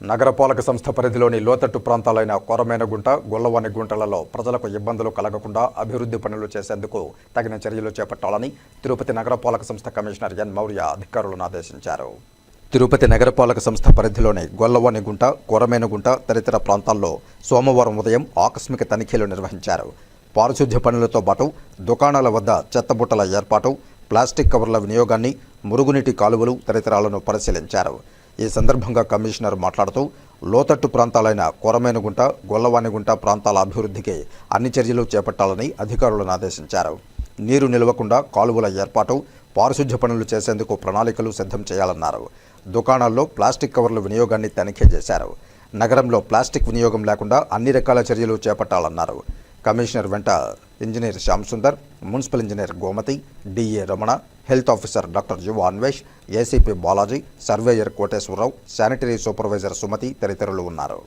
నగరపాలక సంస్థ పరిధిలోని లోతట్టు ప్రాంతాలైన కొరమేనగుంట గొల్లవాని గుంటలలో ప్రజలకు ఇబ్బందులు కలగకుండా అభివృద్ధి పనులు చేసేందుకు తగిన చర్యలు చేపట్టాలని తిరుపతి నగరపాలక సంస్థ కమిషనర్ ఎన్. మౌర్య అధికారులను ఆదేశించారు. తిరుపతి నగరపాలక సంస్థ పరిధిలోని గొల్లవానిగుంట కొరమేనగుంట తదితర ప్రాంతాల్లో సోమవారం ఉదయం ఆకస్మిక తనిఖీలు నిర్వహించారు. పారిశుద్ధ్య పనులతో పాటు దుకాణాల వద్ద చెత్తబుట్టల ఏర్పాటు ప్లాస్టిక్ కవర్ల వినియోగాన్ని మురుగునీటి కాలువలు తదితరాలను పరిశీలించారు. ఈ సందర్భంగా కమిషనర్ మాట్లాడుతూ లోతట్టు ప్రాంతాలైన కొరమేనుగుంట గొల్లవానిగుంట ప్రాంతాల అభివృద్ధికి అన్ని చర్యలు చేపట్టాలని అధికారులను ఆదేశించారు. నీరు నిలవకుండా కాలువల ఏర్పాటు పారిశుద్ధ్య పనులు చేసేందుకు ప్రణాళికలు సిద్ధం చేయాలన్నారు. దుకాణాల్లో ప్లాస్టిక్ కవర్ల వినియోగాన్ని తనిఖీ చేశారు. నగరంలో ప్లాస్టిక్ వినియోగం లేకుండా అన్ని రకాల చర్యలు చేపట్టాలన్నారు. కమిషనర్ వెంట engineer Shyam Sundar municipal engineer Gomathi DA Ramana health officer doctor Yuva Anvesh ACP Balaji surveyor Koteswararao sanitary supervisor Sumathi తదితరులు ఉన్నారు.